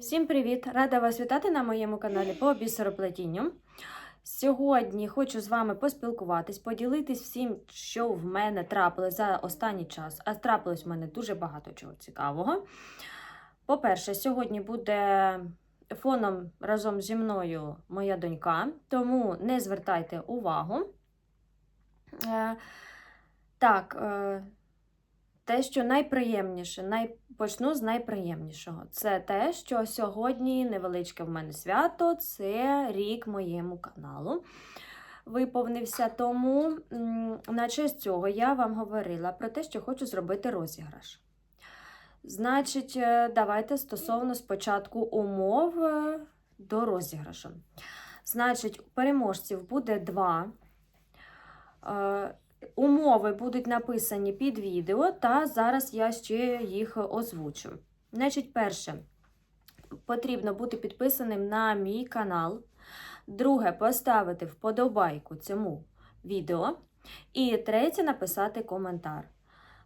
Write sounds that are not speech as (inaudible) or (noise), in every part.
Всім привіт! Рада вас вітати на моєму каналі по бісероплетінню. Сьогодні хочу з вами поспілкуватись, поділитись всім, що в мене трапилось за останній час. А трапилось в мене дуже багато чого цікавого. По-перше, сьогодні буде фоном разом зі мною моя донька, тому не звертайте увагу. Е, так, е, те, що найприємніше, най... почну з найприємнішого. Це те, що сьогодні невеличке в мене свято, це рік моєму каналу. Виповнився. Тому на честь цього я вам говорила про те, що хочу зробити розіграш. Значить, е, давайте стосовно спочатку умов е, до розіграшу. Значить, переможців буде два. Умови будуть написані під відео, та зараз я ще їх озвучу. Значить, перше, потрібно бути підписаним на мій канал. Друге, поставити вподобайку цьому відео. І третє, написати коментар.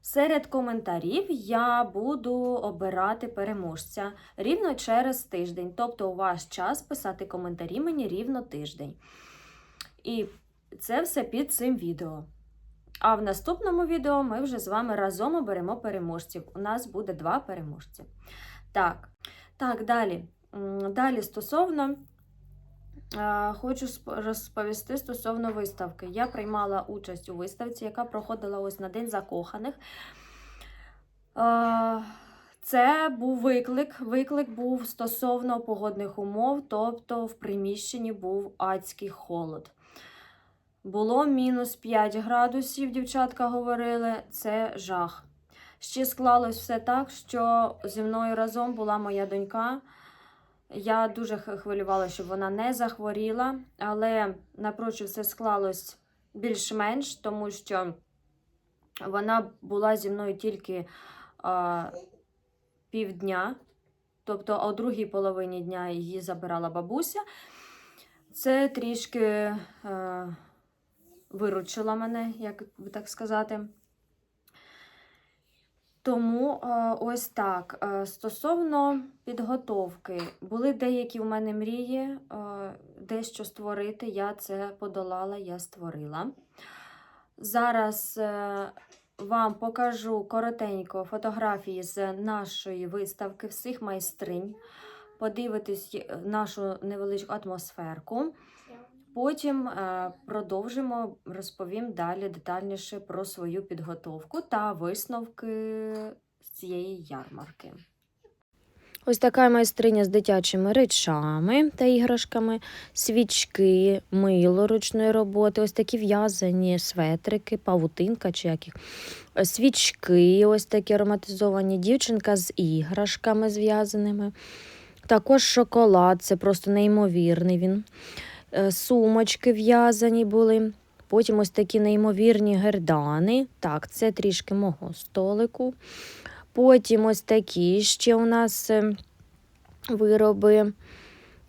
Серед коментарів я буду обирати переможця рівно через тиждень. Тобто, у вас час писати коментарі мені рівно тиждень. І це все під цим відео. А в наступному відео ми вже з вами разом оберемо переможців. У нас буде два переможці. Так, так, далі. Далі стосовно. Хочу розповісти стосовно виставки. Я приймала участь у виставці, яка проходила ось на День закоханих. Це був виклик. Виклик був стосовно погодних умов, тобто в приміщенні був адський холод. Було мінус 5 градусів, дівчатка говорили, це жах. Ще склалось все так, що зі мною разом була моя донька. Я дуже хвилювала, щоб вона не захворіла, але напрочуд все склалось більш-менш, тому що вона була зі мною тільки а, півдня, тобто о другій половині дня її забирала бабуся. Це трішки. Е, виручила мене, як би так сказати. Тому е, ось так. Е, Стосовно підготовки, були деякі в мене мрії, е, дещо створити. Я це подолала, я створила. Зараз вам покажу коротенько фотографії з нашої виставки всіх майстринь. Подивитись нашу невеличку атмосферку. Потім е, продовжимо, розповім далі детальніше про свою підготовку та висновки з цієї ярмарки. Ось така майстриня з дитячими речами та іграшками, свічки, мило ручної роботи, ось такі в'язані светрики, павутинка чи як Свічки, ось такі ароматизовані, дівчинка з іграшками зв'язаними. Також шоколад, це просто неймовірний він. Е, Сумочки в'язані були. Потім ось такі неймовірні гердани. Так, це трішки мого столику. Потім ось такі ще у нас е, вироби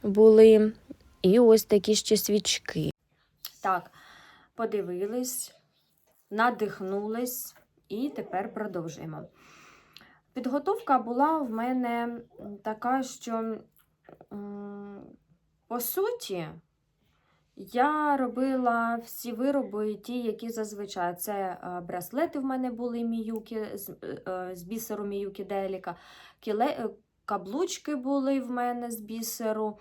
були. І ось такі ще свічки. Так, подивились, надихнулись і тепер продовжуємо. Підготовка була в мене така, що, по суті, я робила всі вироби, ті, які зазвичай. Це е, браслети в мене були міюки з, е, з бісеру міюки Деліка, е, каблучки були в мене з бісеру,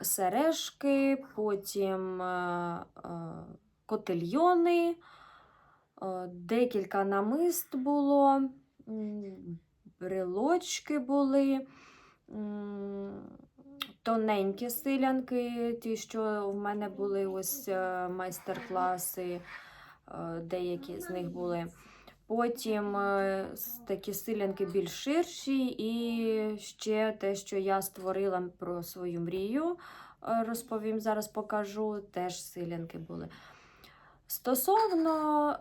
сережки, потім е, е, котельйони, е, декілька намист було, брелочки були. Тоненькі силянки, ті, що в мене були ось е, майстер-класи, е, деякі з них були. Потім е, такі силянки більш ширші, і ще те, що я створила про свою мрію, розповім, зараз покажу, теж силянки були. Стосовно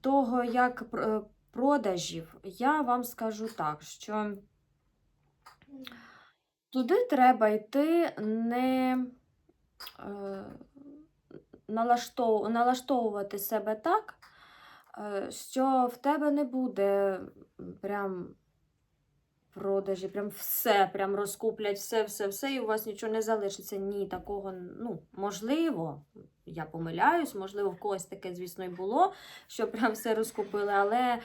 того, як продажів, я вам скажу так, що Туди треба йти не е, налаштов, налаштовувати себе так, е, що в тебе не буде прям продажі, прям все, прям розкуплять все, все, все, і у вас нічого не залишиться. Ні, такого, ну, можливо, я помиляюсь, можливо, в когось таке, звісно, і було, що прям все розкупили. Але,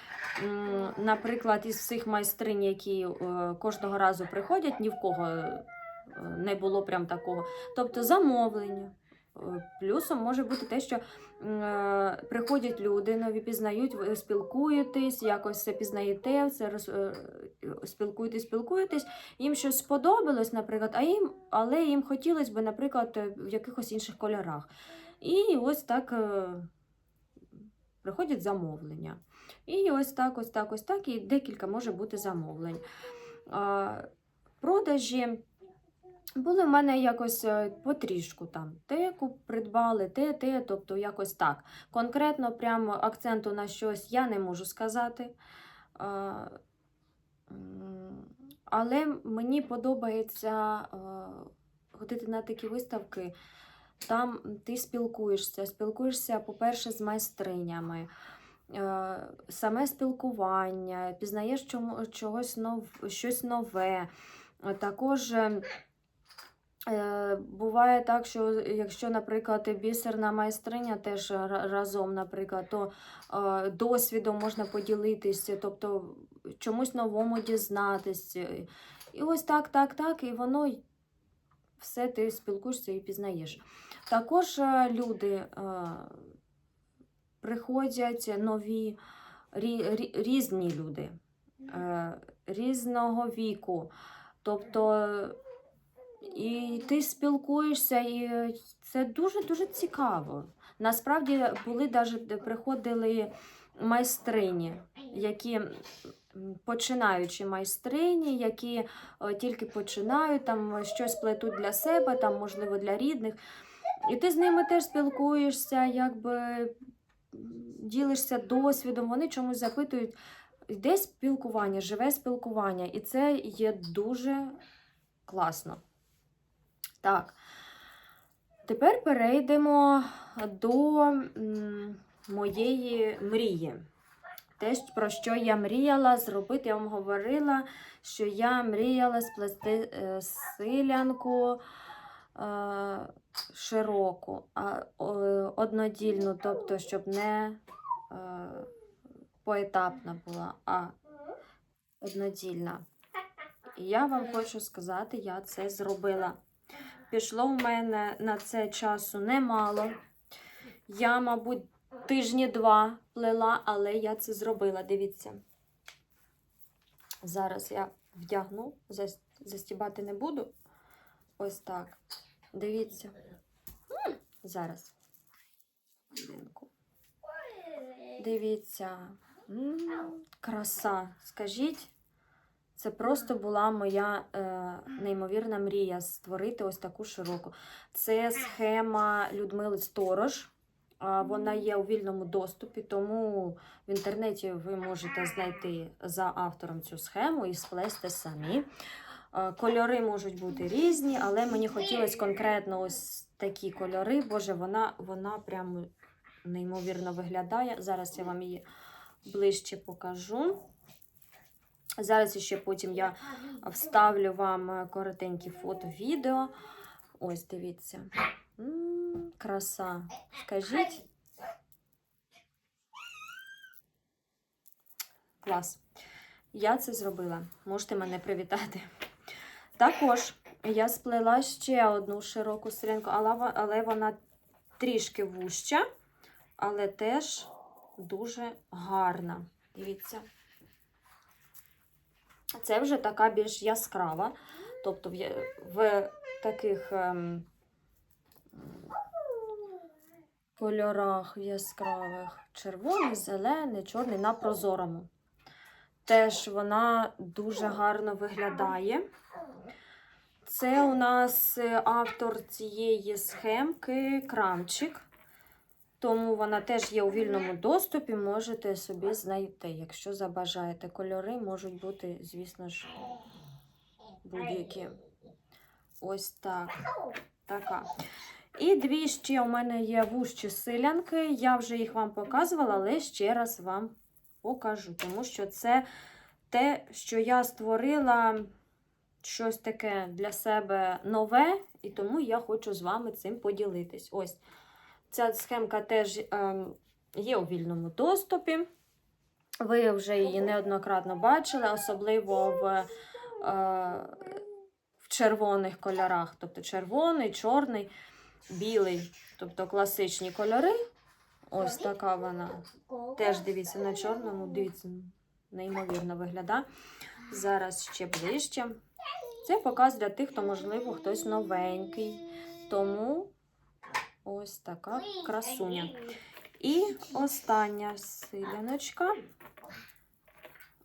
наприклад, із всіх майстринь, які е, кожного разу приходять, ні в кого е, не було прям такого. Тобто замовлення. Е, Плюсом може бути те, що е, приходять люди, нові пізнають, ви спілкуєтесь, якось все пізнаєте, все роз, е, спілкуєтесь, спілкуєтесь. Їм щось сподобалось, наприклад, а їм, але їм хотілося б, наприклад, в якихось інших кольорах. І ось так приходять замовлення. І ось так, ось так, ось так, і декілька може бути замовлень. Продажі. Були в мене якось е, потрішку там. Те ку- придбали, те, те, тобто якось так. Конкретно прямо акценту на щось я не можу сказати. Але мені подобається е, ходити на такі виставки. Там ти спілкуєшся. Спілкуєшся, по-перше, з майстринями. Е, Саме спілкування, пізнаєш чому, чогось нов, щось нове. Е, Також е, Е, Буває так, що якщо, наприклад, бісерна майстриня теж разом, наприклад, то е, досвідом можна поділитися, тобто чомусь новому дізнатися. І ось так, так, так, і воно все ти спілкуєшся і пізнаєш. Також е, люди е, приходять нові, рі, рі- різні люди, е, різного віку. Тобто і ти спілкуєшся, і це дуже-дуже цікаво. Насправді були навіть приходили майстрині, які починаючі майстрині, які е, тільки починають, там щось плетуть для себе, там, можливо, для рідних. І ти з ними теж спілкуєшся, якби ділишся досвідом, вони чомусь запитують. Йде спілкування, живе спілкування, і це є дуже класно. Так. Тепер перейдемо до моєї мрії. Те, про що я мріяла зробити, я вам говорила, що я мріяла сплести е, силянку е, широку, однодільну, тобто, щоб не е, поетапна була, а однодільна. І я вам хочу сказати, я це зробила. Пішло в мене на це часу немало. Я, мабуть, тижні два плела, але я це зробила. Дивіться. Зараз я вдягну, застібати не буду. Ось так. Дивіться. Зараз. Дивіться. Краса. Скажіть, це просто була моя е, неймовірна мрія створити ось таку широку. Це схема Людмили Сторож. Вона є у вільному доступі, тому в інтернеті ви можете знайти за автором цю схему і сплести самі. Е, Кольори можуть бути різні, але мені хотілося конкретно ось такі кольори. Боже, вона, вона прямо неймовірно виглядає. Зараз я вам її ближче покажу. Зараз ще потім я вставлю вам е, коротенькі фото, відео. Ось, дивіться. Краса. Скажіть. Клас. Я це зробила. Можете мене привітати. Також я сплела ще одну широку стрінку, але вона трішки вуща, але теж дуже гарна. Дивіться. Це вже така більш яскрава. Тобто в, в таких ем, кольорах яскравих червоний, зелений, чорний на прозорому. Теж вона дуже гарно виглядає. Це у нас е, автор цієї схемки Крамчик. Тому вона теж є у вільному доступі, можете собі знайти, якщо забажаєте. Кольори можуть бути, звісно ж, будь-які. Ось так. Така. І дві ще у мене є вущі силянки. Я вже їх вам показувала, але ще раз вам покажу, тому що це те, що я створила щось таке для себе нове, і тому я хочу з вами цим поділитись. Ось ця схемка теж ем, є у вільному доступі. Ви вже її неоднократно бачили, особливо в, е, в червоних кольорах, тобто червоний, чорний, білий, тобто класичні кольори. Ось така вона. Теж дивіться на чорному, дивіться, неймовірно виглядає. Зараз ще ближче. Це показ для тих, хто, можливо, хтось новенький. Тому ось така красуня. І остання силяночка.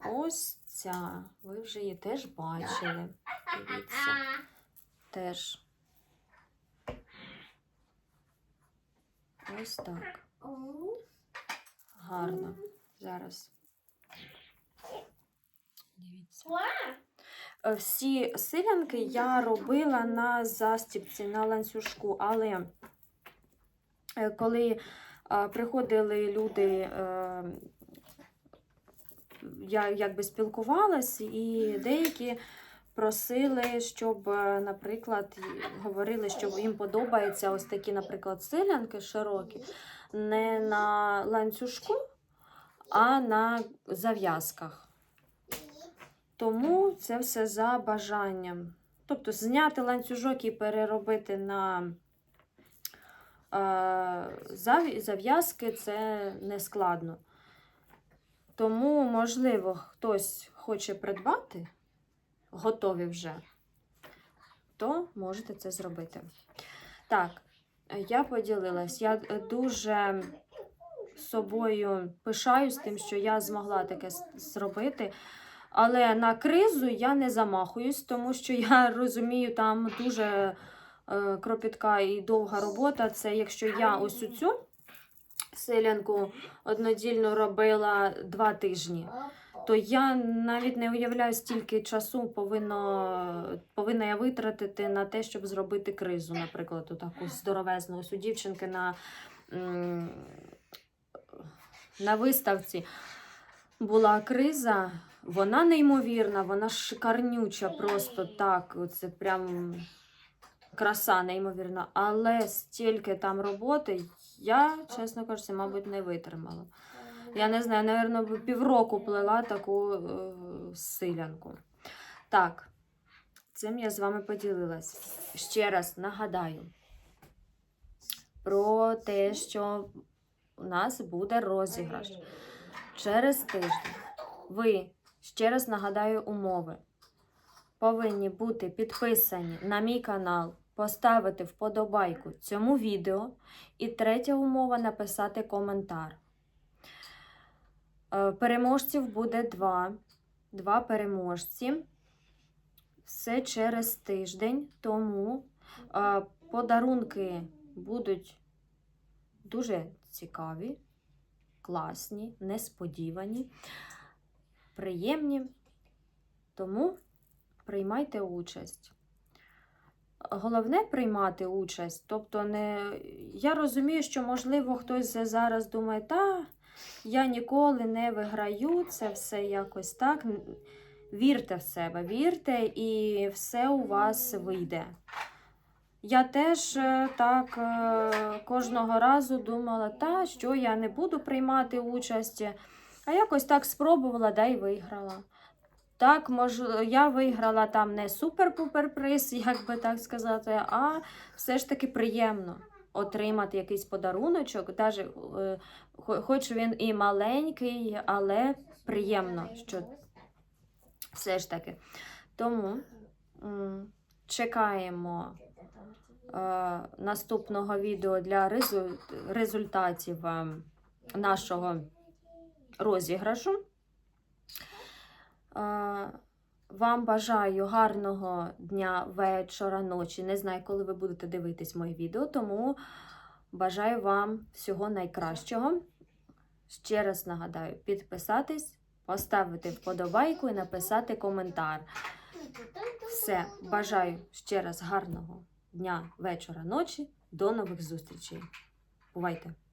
Ось ця. Ви вже її теж бачили. Дивіться. Теж. Ось так. Гарно. Зараз. Дивіться. Е, Всі силянки я робила на застіпці, на ланцюжку, але коли е, приходили люди, е, я якби спілкувалась, і деякі просили, щоб, е, наприклад, говорили, що їм подобаються ось такі, наприклад, силянки широкі, не на ланцюжку, а на зав'язках. Тому це все за бажанням. Тобто зняти ланцюжок і переробити на е, зав'язки це не складно. Тому, можливо, хтось хоче придбати, готові вже, то можете це зробити. Так, я поділилась. Я е, дуже собою пишаюсь тим, що я змогла таке зробити. Але на кризу я не замахуюсь, тому що я (laughs) розумію, там дуже кропітка і довга робота. Це якщо я ось цю селянку однодільно робила два тижні, то я навіть не уявляю, стільки часу повинно, повинна я витратити на те, щоб зробити кризу, наприклад, таку здоровезну. Ось у дівчинки на, на виставці була криза. Вона неймовірна, вона шикарнюча, просто так. Це прям краса неймовірна. Але стільки там роботи, я, чесно кажучи, мабуть, не витримала. Я не знаю, напевно, півроку плела таку е, силянку. Так, цим я з вами поділилась. Ще раз нагадаю про те, що у нас буде розіграш через тиждень. Ви, ще раз нагадаю умови, повинні бути підписані на мій канал, поставити вподобайку цьому відео. І третя умова написати коментар. Е, Переможців буде два. Два переможці. Все через тиждень, тому е, подарунки будуть дуже цікаві, класні, несподівані, приємні. Тому приймайте участь. Головне приймати участь. Тобто, не... я розумію, що, можливо, хтось зараз думає, та я ніколи не виграю, це все якось так. Вірте в себе, вірте, і все у вас вийде. Я теж е, так е, кожного разу думала, та що я не буду приймати участь, а якось так спробувала, да й виграла. Так, мож... я виграла там не супер-пупер приз, (laughs) як би так сказати, а все ж таки приємно отримати якийсь подаруночок, даже, е, хоч він і маленький, але приємно, що все ж таки. Тому чекаємо е, наступного відео для резу- результатів е, нашого розіграшу. Е, Вам бажаю гарного дня, вечора, ночі. Не знаю, коли ви будете дивитись моє відео, тому бажаю вам всього найкращого. Ще раз нагадаю, підписатись, поставити вподобайку і написати коментар. Все, бажаю ще раз гарного дня, вечора, ночі. До нових зустрічей. Бувайте!